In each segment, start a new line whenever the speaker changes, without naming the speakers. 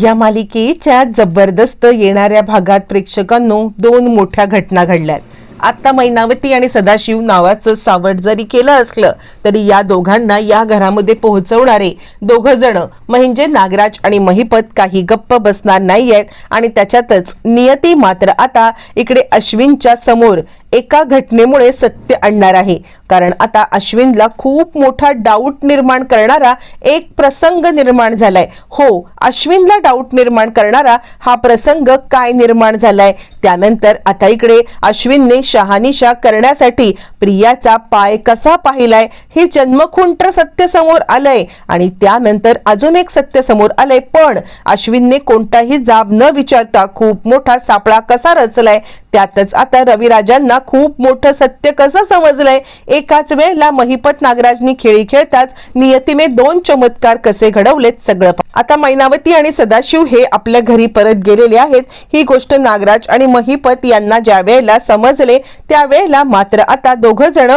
या मालिकेच्या जबरदस्त येणाऱ्या भागात प्रेक्षकांनो दोन मोठ्या घटना घडल्यात. आता मैनावती आणि सदाशिव नावाचं सावट जरी केलं असलं तरी या दोघांना या घरामध्ये पोहोचवणारे दोघं जण म्हणजे नागराज आणि महिपत काही गप्प बसणार नाही आहेत आणि त्याच्यातच नियती मात्र आता इकडे अश्विनच्या समोर एका घटनेमुळे सत्य आणणार आहे. कारण आता अश्विनला खूप मोठा डाऊट निर्माण करणारा एक प्रसंग निर्माण झालाय. हो अश्विनला डाऊट निर्माण करणारा हा प्रसंग काय निर्माण झालाय? त्यानंतर आता इकडे अश्विनने शहानिशा करण्यासाठी प्रियाचा पाय कसा पाहिलाय? हे जन्मखुंट सत्य समोर आलंय. आणि त्यानंतर अजून एक सत्य समोर आलंय. पण अश्विनने कोणताही जाब न विचारता खूप मोठा सापळा कसा रचलाय? त्यातच आता रविराजांना खूप मोठं सत्य कसं समजलंय? एकाच वेळेला महिपत नागराजनी खेळी खेळताच नियतीने दोन चमत्कार कसे घडवलेत सगळं आता मैनावती आणि सदाशिव हे आपल्या घरी परत गेलेले आहेत. ही गोष्ट नागराज आणि महिपत यांना ज्या वेळेला समजले त्यावेळेला मात्र आता दोघ जण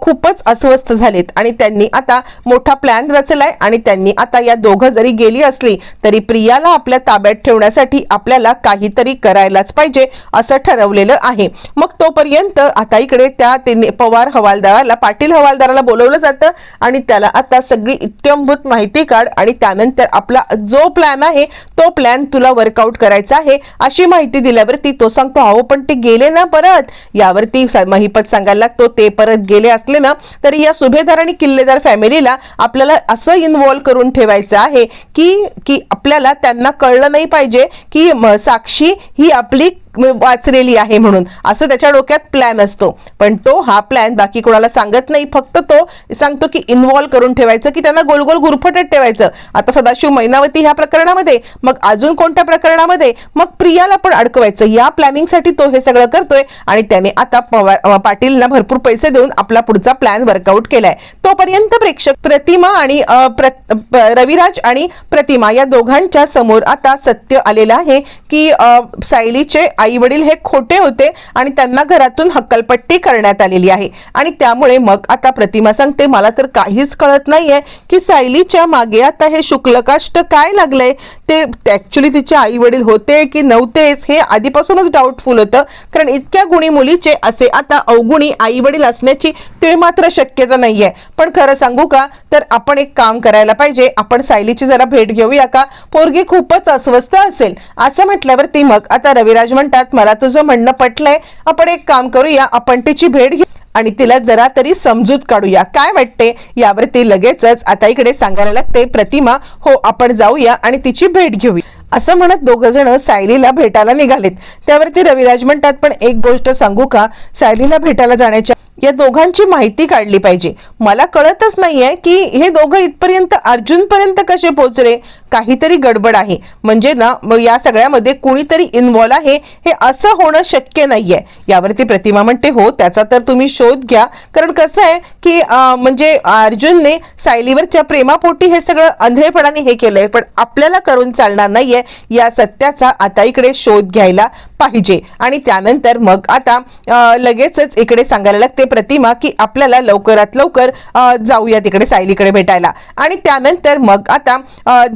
खूपच अस्वस्थ झालेत. आणि त्यांनी आता मोठा प्लॅन रचलाय आणि त्यांनी आता या दोघं जरी गेली असली तरी प्रियाला आपल्या ताब्यात ठेवण्यासाठी आपल्याला काहीतरी करायलाच पाहिजे असं ठरवलेलं आहे. मग तोपर्यंत आता इकडे त्या ते पवार हवालदाराला पाटील हवालदाराला बोलवलं जातं आणि त्याला आता सगळी इत्यंभूत माहिती काढ आणि त्यानंतर आपला जो प्लॅन आहे तो प्लॅन तुला वर्कआउट करायचा आहे अशी माहिती दिल्यावरती तो सांगतो अहो पण ते गेले ना परत. यावरती महिपत सांगायला लागतो ते परत गेले असले ना तरी या सुभेदार आणि किल्लेदार फॅमिलीला आपल्याला असं इन्व्हॉल्व करून ठेवायचं आहे की की आपल्याला त्यांना कळलं नाही पाहिजे की साक्षी ही आपली वाचलेली आहे म्हणून. असं त्याच्या डोक्यात प्लॅन असतो. पण तो हा प्लॅन बाकी कोणाला सांगत नाही. फक्त तो सांगतो की इन्व्हॉल्व करून ठेवायचं की त्यांना गोल गोल गुरफटत ठेवायचं. आता सदाशिव मैनावती ह्या प्रकरणामध्ये मग अजून कोणत्या प्रकरणामध्ये? मग प्रियाला पण अडकवायचं. या प्लॅनिंगसाठी तो हे सगळं करतोय आणि त्याने आता पवार पाटीलला भरपूर पैसे देऊन आपला पुढचा प्लॅन वर्कआउट केलाय. तोपर्यंत प्रेक्षक प्रतिमा आणि रविराज आणि प्रतिमा या दोघांच्या समोर आता सत्य आलेलं आहे की सायलीचे आई वडील हे खोटे होते आणि त्यांना घरातून हक्कलपट्टी करण्यात आलेली आहे. आणि त्यामुळे मग आता प्रतिमा सांगते मला तर काहीच कळत नाहीये की सायलीच्या मागे आता हे शुक्लकाष्ट काय लागलंय. ते ऍक्च्युली तिचे आई वडील होते की नव्हतेच हे आधीपासूनच डाऊटफुल होतं. कारण इतक्या गुणी मुलीचे असे आता अवगुणी आई वडील असण्याची ते मात्र शक्यता नाहीये. पण खरं सांगू का? तर आपण एक काम करायला पाहिजे. आपण सायलीची जरा भेट घेऊया का? पोरगी खूपच अस्वस्थ असेल. असं म्हटल्यावरती मग आता रविराज म्हणतात मला तुझं म्हणणं पटलंय. आपण एक काम करूया आपण तिची भेट घेऊ आणि तिला जरा तरी समजूत काढूया. काय वाटते? यावरती लगेचच. आता इकडे सांगायला लागते प्रतिमा हो आपण जाऊया आणि तिची भेट घेऊया. असं म्हणत दोघं जण सायलीला भेटायला निघालेत. त्यावरती रविराज म्हणतात पण एक गोष्ट सांगू का? सायलीला भेटायला जाण्याच्या या दोघांची माहिती काढली पाहिजे. मला कळतच नाहीये की हे दोघं इथपर्यंत अर्जुनपर्यंत कसे पोहोचले? काहीतरी गडबड आहे. म्हणजे ना या सगळ्यामध्ये कुणीतरी इन्व्हॉल्व आहे हे असं होणं शक्य नाहीये. यावरती प्रतिमा म्हणते हो त्याचा तर तुम्ही शोध घ्या. कारण कसं आहे की म्हणजे अर्जुनने सायलीवरच्या प्रेमापोटी हे सगळं आंधळेपणाने हे केलंय पण आपल्याला करून चालणार नाहीये या सत्याचा आता इकडे शोध घ्यायला. पाहिजे. आणि त्यानंतर मग आता लगेचच इकडे सांगायला लागते प्रतिमा की आपल्याला लवकरात लवकर जाऊया तिकडे सायलीकडे भेटायला. आणि त्यानंतर मग आता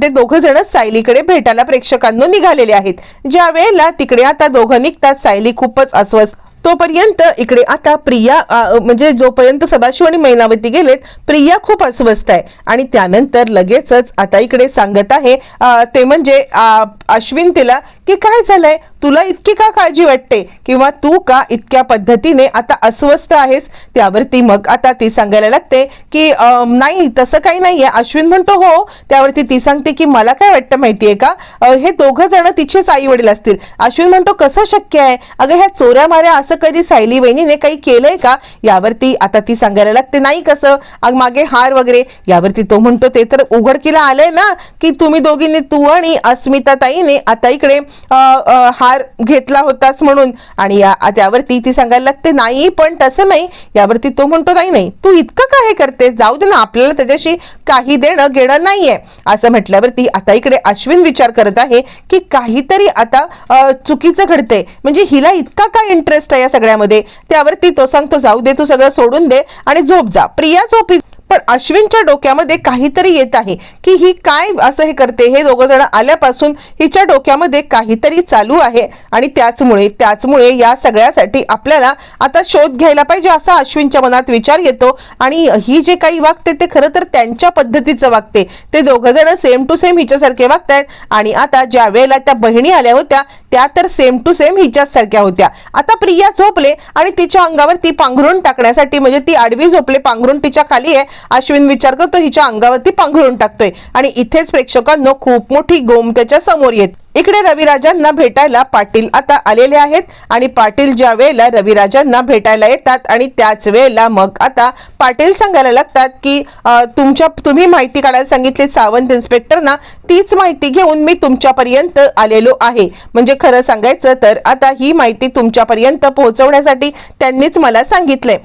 ते दोघं जण सायलीकडे भेटायला प्रेक्षकांना निघालेले आहेत. ज्या वेळेला तिकडे आता दोघं निघतात सायली खूपच अस्वस्थ. तोपर्यंत इकडे आता प्रिया म्हणजे जोपर्यंत सदाशिव आणि मैनावती गेलेत प्रिया खूप अस्वस्थ आहे. आणि त्यानंतर लगेचच आता इकडे सांगत आहे ते म्हणजे अश्विन तिला की काय झालंय? तुला इतकी का काळजी वाटते? किंवा तू का इतक्या पद्धतीने आता अस्वस्थ आहेस? त्यावरती मग आता ती सांगायला लागते की नाही तसं काही नाहीये. अश्विन म्हणतो हो. त्यावरती ती सांगते की मला काय वाटतं माहितीये का? हे दोघं जण तिचेच आई वडील असतील. अश्विन म्हणतो कसं शक्य आहे? अगं ह्या चोऱ्या माऱ्या असं कधी सायली बहिणीने काही केलंय का? यावरती आता ती सांगायला लागते नाही कसं? अग मागे हार वगैरे. यावरती तो म्हणतो ते तर उघडकीला आलंय ना की तुम्ही दोघींनी तू आणि अस्मिता ताईने आता इकडे हार घेतला होतास म्हणून. आणि या त्यावरती ती सांगायला लागते नाही पण तसं नाही. यावरती तो म्हणतो नाही नाही तू इतकं का हे करते जाऊ दे ना आपल्याला त्याच्याशी काही देणं घेणं नाहीये. असं म्हटल्यावरती आता इकडे अश्विन विचार करत आहे की काहीतरी आता चुकीचं घडतंय. म्हणजे हिला इतका काय इंटरेस्ट आहे या सगळ्यामध्ये? त्यावरती तो सांगतो जाऊ दे तू सगळं सोडून दे आणि झोप जा. प्रिया झोपी पण अश्विनच्या डोक्यामध्ये काहीतरी येत आहे की ही काय असं हे करते? हे दोघं जण आल्यापासून हिच्या डोक्यामध्ये काहीतरी चालू आहे आणि त्याचमुळे त्याचमुळे या सगळ्यासाठी आपल्याला आता शोध घ्यायला पाहिजे असा अश्विनच्या मनात विचार येतो आणि ही जे काही वागते ते खरं तर त्यांच्या पद्धतीचं वागते. ते दोघं जण सेम टू सेम हिच्यासारखे वागतायत आणि आता ज्या वेळेला त्या बहिणी आल्या होत्या त्या तर सेम टू सेम हिच्याच सारख्या होत्या. आता प्रिया झोपले आणि तिच्या अंगावर ती पांघरून टाकण्यासाठी म्हणजे ती आडवी झोपले पांघरून तिच्या खाली आहे. अश्विन विचार करतो हिच्या अंगावरती पांघरून टाकतोय. आणि इथेच प्रेक्षकांनो खूप मोठी गोम त्याच्यासमोर येत. इकडे रविराजांना भेटायला पाटील आता आलेले आहेत. आणि पाटील ज्या वेळेला रविराजांना भेटायला येतात आणि त्याच वेळेला मग आता पाटील सांगायला लागतात की तुमच्या तुम्ही माहिती काढायला सांगितली सावंत इन्स्पेक्टरना तीच माहिती घेऊन मी तुमच्यापर्यंत आलेलो आहे. म्हणजे खरं सांगायचं तर आता ही माहिती तुमच्यापर्यंत पोहोचवण्यासाठी त्यांनीच मला सांगितलंय.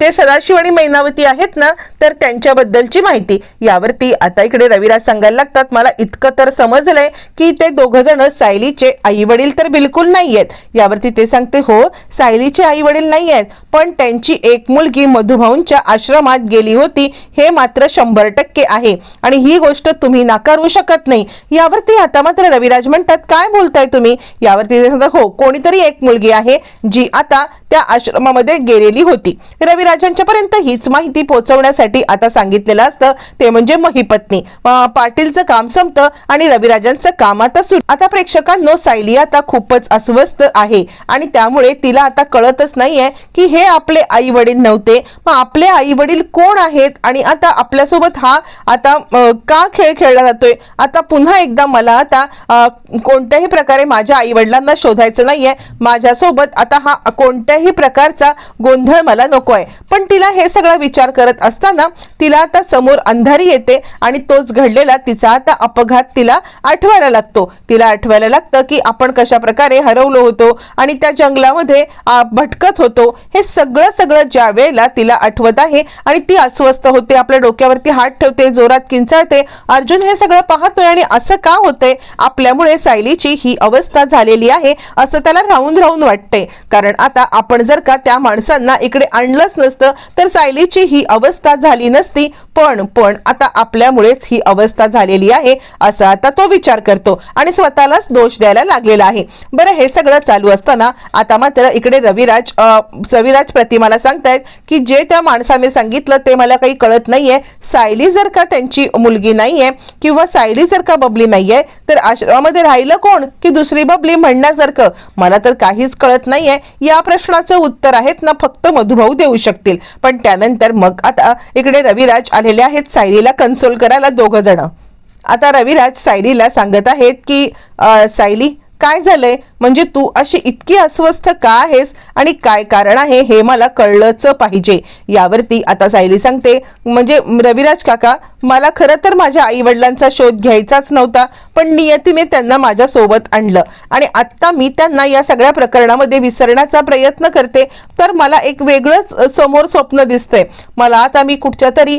ते सदाशिव आणि मैनावती आहेत ना तर त्यांच्याबद्दलची माहिती. यावरती आता इकडे रविराज सांगायला लागतात. मला इतकं तर समजलंय की ते दोघं जण सायलीचे आई वडील तर बिलकुल नाही आहेत यावरती ते सांगते हो सायलीचे आई वडील नाही आहेत पण त्यांची एक मुलगी मधुभाऊंच्या आश्रमात गेली होती. हे मात्र शंभर टक्के आहे. आणि ही गोष्ट तुम्ही नाकारू शकता. नाही. यावरती आता मात्र रविराज म्हणतात काय बोलताय तुम्ही? यावरती ते सांगतात हो कोणीतरी एक मुलगी आहे जी आता त्या आश्रमामध्ये गेलेली होती. रविराजांच्या पर्यंत हीच माहिती पोहोचवण्यासाठी आता सांगितलेलं असतं ते म्हणजे महिपत्नी. पाटीलचं काम संपतं आणि रविराजांचं काम आता सुरू. आता प्रेक्षकांनो सायली आता खूपच अस्वस्थ आहे आणि त्यामुळे तिला आता कळतच नाहीये की हे आपले आई वडील नव्हते. मग आपले आई वडील कोण आहेत आणि आता आपल्यासोबत हा आता का खेळ खेळला जातोय? आता पुन्हा एकदा मला आता कोणत्याही प्रकारे माझ्या आई वडिलांना शोधायचं नाहीये. माझ्यासोबत आता हा कोणत्याही प्रकारचा गोंधळ मला नको आहे पण तिला हे सगळा विचार करत असताना तिला आता समोर अंधारी येते आणि तोच घडलेला तिचा आता अपघात तिला आठवायला लागतो. तिला आठवायला लागतं की आपण कशा प्रकारे हरवलो होतो आणि त्या जंगलामध्ये भटकत होतो. हे सगळं सगळं ज्या वेळेला तिला आठवत आहे आणि ती अस्वस्थ होते आपल्या डोक्यावरती हात ठेवते जोरात किंचाळते अर्जुन हे सगळं पाहतोय आणि असं का होतंय? आपल्यामुळे सायलीची ही अवस्था झालेली आहे असं त्याला राहून राहून वाटते कारण आता आपण जर का त्या माणसांना इकडे आणलंच नसतं तर सायलीची ही अवस्था झाली नसती. पण पण आता आपल्यामुळेच ही अवस्था झालेली आहे असा आता तो विचार करतो आणि स्वतःलाच दोष द्यायला लागलेला आहे. बरं हे सगळं चालू असताना आता मात्र इकडे रविराज रविराज प्रतिमाला सांगतायत की जे त्या माणसाने सांगितलं ते मला काही कळत नाहीये. सायली जर का त्यांची मुलगी नाहीये किंवा सायली जर का बबली नाहीये तर आश्रमामध्ये राहिलं कोण की दुसरी बबली म्हणण्यासारखं? मला तर काहीच कळत नाहीये. या प्रश्नाचं उत्तर आहेत ना फक्त मधुभाऊ देऊ शकतील. पण त्यानंतर मग आता इकडे रविराज आलेले आहेत सायलीला कन्सोल करायला दोघं जण. आता रविराज सायलीला सांगत आहेत की सायली काय झालंय? म्हणजे तू अशी इतकी अस्वस्थ का आहेस आणि काय कारण आहे हे मला कळलंच पाहिजे. यावरती आता सायली सांगते म्हणजे रविराज काका मला खरं तर माझ्या आई वडिलांचा शोध घ्यायचाच नव्हता पण नियतीने त्यांना माझ्या सोबत आणलं. आणि आत्ता मी त्यांना या सगळ्या प्रकरणामध्ये विसरण्याचा प्रयत्न करते तर मला एक वेगळंच समोर स्वप्न दिसतंय. मला आता मी कुठच्या तरी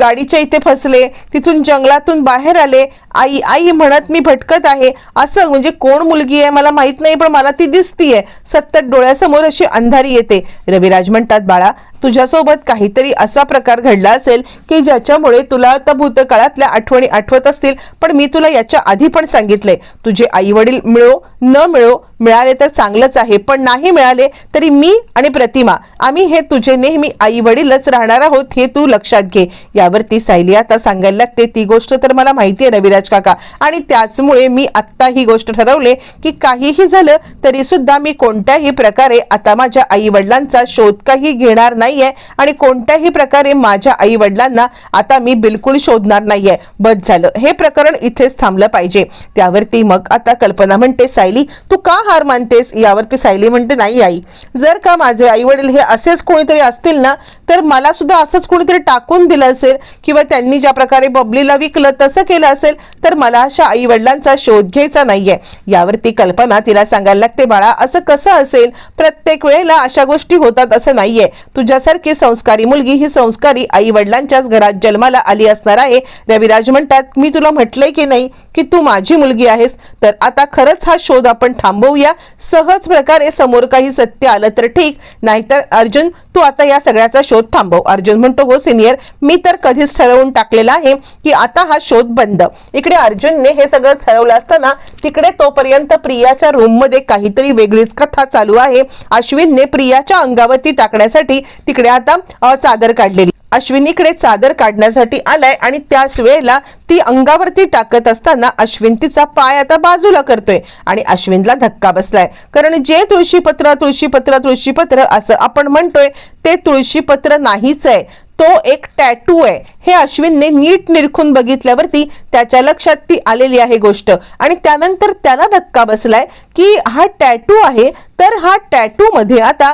गाडीच्या इथे फसले तिथून जंगलातून बाहेर आले आई आई म्हणत मी भटकत आहे असं म्हणजे कोण मुलगी आहे मला माहीत नाही पण मला ती दिसतीये. सतत डोळ्यासमोर अशी अंधारी येते. रविराज म्हणतात बाळा तुझ्यासोबत काहीतरी असा प्रकार घडला असेल की ज्याच्यामुळे तुला आता भूतकाळातल्या आठवणी आठवत असतील पण मी तुला याच्या आधी पण सांगितलंय तुझे आई वडील मिळो न मिळो मिळाले तर चांगलंच आहे पण नाही मिळाले तरी मी आणि प्रतिमा आम्ही हे तुझे नेहमी आई वडीलच राहणार आहोत हे तू लक्षात घे. यावरती सायली आता सांगायला लागते ती गोष्ट तर मला माहिती आहे रविराज काका. आणि त्याचमुळे मी आत्ता ही गोष्ट ठरवले की काहीही झालं तरी सुद्धा मी कोणत्याही प्रकारे आता माझ्या आई वडिलांचा शोध काही घेणार नाही नाहीये आणि कोणत्याही प्रकारे माझ्या आई वडिलांना आता मी बिलकुल शोधणार नाहीये. बस झालं. हे प्रकरण इथेच थांबलं पाहिजे. त्यावरती मग आता कल्पना म्हणते सायली तू का हार मानतेस? यावरती सायली म्हणते नाही आई. जर का माझे आई वडील हे असेच कोणीतरी असतील ना तर मला सुद्धा असंच कोणीतरी टाकून दिलं असेल किंवा त्यांनी ज्या प्रकारे बबलीला विकलं तसं केलं असेल तर मला अशा आई वडिलांचा शोध घ्यायचा नाहीये. यावरती कल्पना तिला सांगायला लागते बाळा असं कसं असेल? प्रत्येक वेळेला अशा गोष्टी होतात असं नाहीये. तुझ्या तुझ्यासारखी संस्कारी मुलगी ही संस्कारी आई वडिलांच्याच घरात जन्माला आली असणार आहे. रविराज म्हणतात मी तुला म्हटलंय की नाही की तू माझी मुलगी आहेस. तर आता खरंच हा शोध आपण थांबवूया. सहज प्रकारे समोर काही सत्य आलं तर ठीक. नाहीतर अर्जुन तू आता या सगळ्याचा शोध थांबव. अर्जुन म्हणतो हो सिनियर. मी तर कधीच ठरवून टाकलेला आहे की आता हा शोध बंद. इकडे अर्जुनने हे सगळं ठरवलं असताना तिकडे तोपर्यंत प्रियाच्या रूममध्ये काहीतरी वेगळीच कथा चालू आहे. अश्विनने प्रियाच्या अंगावरती टाकण्यासाठी तिकडे आता चादर काढलेली. अश्विनीकडे चादर काढण्यासाठी आलाय आणि त्याच वेळेला ती अंगावरती टाकत असताना अश्विन तिचा पाय आता बाजूला करतोय आणि अश्विनला धक्का बसलाय. कारण जे तुळशीपत्र तुळशीपत्र तुळशीपत्र असं आपण म्हणतोय ते तुळशीपत्र नाहीच आहे. तो एक टॅटू आहे. हे अश्विनने नीट निरखून बघितल्यावरती त्याच्या लक्षात ती आलेली आहे गोष्ट. आणि त्यानंतर त्याला धक्का बसलाय की हा टॅटू आहे तर हा टॅटू मध्ये आता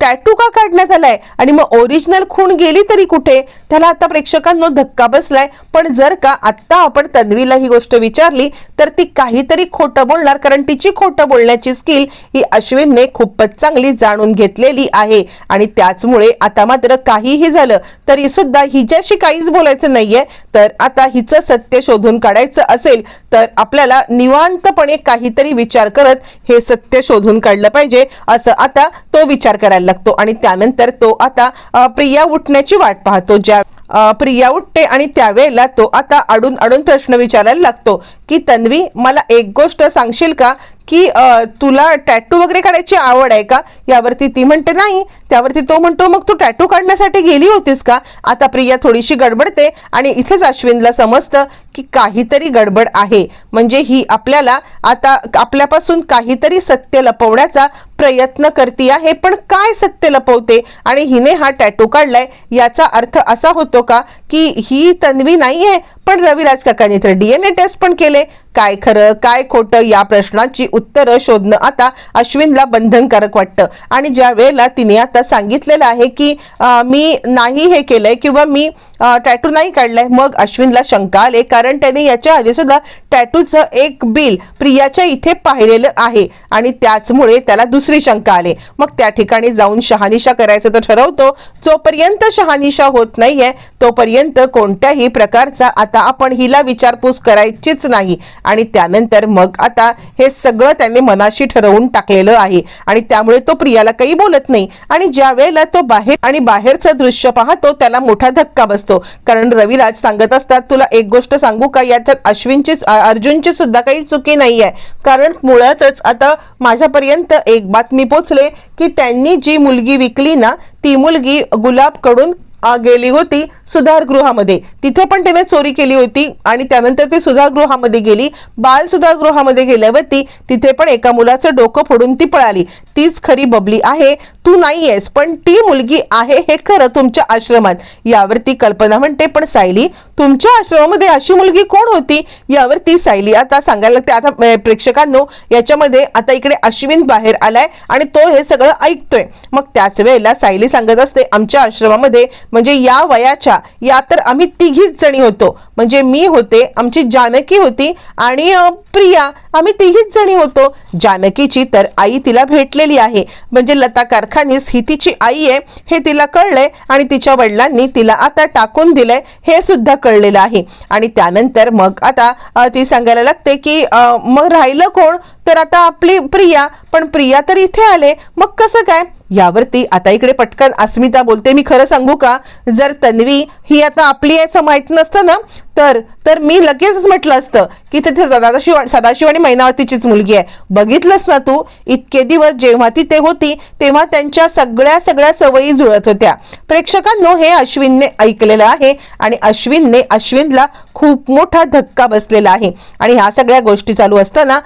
टॅटू का काढण्यात आलाय? आणि मग ओरिजिनल खूण गेली तरी कुठे? त्याला आता प्रेक्षकांनो धक्का बसलाय. पण जर का आत्ता आपण तन्वीला ही गोष्ट विचारली तर ती काहीतरी खोटं बोलणार. कारण तिची खोटं बोलण्याची स्किल ही अश्विनने खूपच चांगली जाणून घेतलेली आहे. आणि त्याचमुळे आता मात्र काहीही झालं तरी सुद्धा हिच्याशी काहीच बोलायचं नाहीये. तर आता हिचं सत्य शोधून काढायचं असेल तर आपल्याला निवांतपणे काहीतरी विचार करत हे सत्य शोधून काढलं पाहिजे असं आता तो विचार करायला लागतो. आणि त्यानंतर तो आता प्रिया उठण्याची वाट पाहतो. ज्या प्रिया उठते आणि त्यावेळेला तो आता अडून अडून प्रश्न विचारायला लागतो की तन्वी मला एक गोष्ट सांगशील का? की तुला टॅटू वगैरे काढायची आवड आहे का? यावरती ती म्हणते नाही. त्यावरती तो म्हणतो मग तू टॅटू काढण्यासाठी गेली होतीस का? आता प्रिया थोडीशी गडबडते आणि इथेच अश्विनला समजतं की काहीतरी गडबड आहे. म्हणजे ही आपल्याला आता आपल्यापासून काहीतरी सत्य लपवण्याचा प्रयत्न करते आहे पण काय सत्य लपवते? आणि हिने हा टॅटू काढलाय याचा अर्थ असा होतो का की ही तन्वी नाहीये पण रविराज काकांनी तर डीएनए टेस्ट पण केले. काय खरं काय खोटं या प्रश्नाची उत्तरं शोधणं आता अश्विनला बंधनकारक वाटतं. आणि ज्या वेळेला तिने आता सांगितलेलं आहे की मी नाही हे केलंय किंवा मी टॅटू नाही काढलाय मग अश्विनला शंका आले कारण कारण त्याने याच्या आधी सुद्धा टॅटूचं एक बिल प्रियाच्या इथे पाहिलेलं आहे. आणि त्याचमुळे त्याला दुसरी शंका आली. मग त्या ठिकाणी जाऊन शहानिशा करायचं तर ठरवतो जोपर्यंत शहानिशा होत नाहीये तोपर्यंत कोणत्याही प्रकारचा आता आपण हिला विचारपूस करायचीच नाही. आणि त्यानंतर मग आता हे सगळं त्याने मनाशी ठरवून टाकलेलं आहे. आणि त्यामुळे तो प्रियाला काही बोलत नाही. आणि ज्या वेळेला तो बाहेर आणि बाहेरचं दृश्य पाहतो त्याला मोठा धक्का बसतो. कारण रविराज सांगत असतात तुला एक गोष्ट सांग का? याच्यात अश्विनची अर्जुनची सुद्धा काही चुकी नाही आहे कारण मुळातच आता माझ्यापर्यंत एक बातमी पोचले की त्यांनी जी मुलगी विकली ना ती मुलगी गुलाबकडून गेली होती सुधारगृहामध्ये तिथे पण त्याने चोरी केली होती आणि त्यानंतर ती सुधारगृहामध्ये गेली. बाल सुधारगृहामध्ये गेल्यावरती तिथे पण एका मुलाचं डोकं फोडून ती पळाली. तीच खरी बबली आहे. तू नाहीयेस पण ती मुलगी आहे हे खरं तुमच्या आश्रमात. यावरती कल्पना म्हणते पण सायली तुमच्या आश्रमामध्ये अशी मुलगी कोण होती? यावरती सायली आता सांगायला लागते आता प्रेक्षकांनो याच्यामध्ये आता इकडे अश्विन बाहेर आलाय आणि तो हे सगळं ऐकतोय. मग त्याच वेळेला सायली सांगत असते आमच्या आश्रमामध्ये म्हणजे या वयाच्या या तर आम्ही तिघीच जणी होतो. म्हणजे मी होते आमची जानकी होती आणि प्रिया आम्ही तिघीच जणी होतो. जानकीची तर आई तिला भेटले भेटलेली आहे. म्हणजे लता कारखानीस ही तिची आई आहे हे तिला कळलंय आणि तिच्या वडिलांनी तिला आता टाकून दिलंय हे सुद्धा कळलेलं आहे. आणि त्यानंतर मग आता ती सांगायला लागते की मग राहिलं कोण? तर आता आपली प्रिया पण प्रिया तर इथे आले. मग कसं काय? यावरती आता इकडे पटकन अस्मिता बोलते. मी खरं सांगू का? जर तन्वी ही आता आपली याचं असं माहीत नसतं ना तर तर मी लगेचच म्हटलं असतं की तिथे सदाशिव सदाशिव आणि मैनावतीचीच मुलगी आहे. बघितलंस ना तू? इतके दिवस जेव्हा ती ते होती तेव्हा त्यांच्या सगळ्या सगळ्या सवयी जुळत होत्या. प्रेक्षकांनो हे अश्विनने ऐकलेलं आहे आणि अश्विनने अश्विनला खूप मोठा धक्का बसलेला आहे. आणि ह्या सगळ्या गोष्टी चालू असताना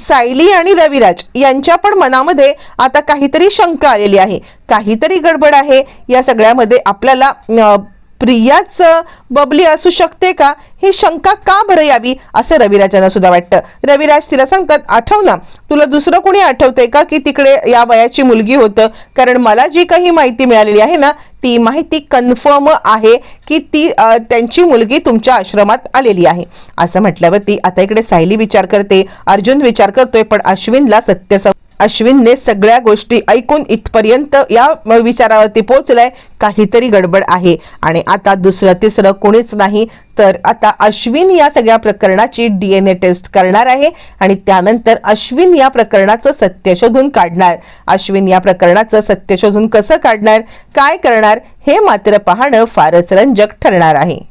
सायली आणि रविराज यांच्या पण मनामध्ये आता काहीतरी शंका आलेली आहे. काहीतरी गडबड आहे. या सगळ्यामध्ये आपल्याला प्रियाच बबली असू शकते का? ही शंका का बरं यावी? असं रविराजांना सुद्धा वाटतं. रविराज तिला सांगतात आठव ना तुला दुसरं कोणी आठवतंय का की तिकडे या वयाची मुलगी होतं? कारण मला जी काही माहिती मिळालेली आहे ना ती माहिती कन्फर्म आहे की ती त्यांची मुलगी तुमच्या आश्रमात आलेली आहे. असं म्हटल्यावरती आता इकडे सायली विचार करते अर्जुन विचार करतोय पण अश्विनला सत्यसं अश्विनने सगळ्या गोष्टी ऐकून इथपर्यंत या विचारावरती पोहोचलाय. काहीतरी गडबड आहे. आणि आता दुसरं तिसरं कोणीच नाही. तर आता अश्विन या सगळ्या प्रकरणाची डी एन ए टेस्ट करणार आहे. आणि त्यानंतर अश्विन या प्रकरणाचं सत्य शोधून काढणार. अश्विन या प्रकरणाचं सत्य शोधून कसं काढणार काय करणार हे मात्र पाहणं फारच रंजक ठरणार आहे.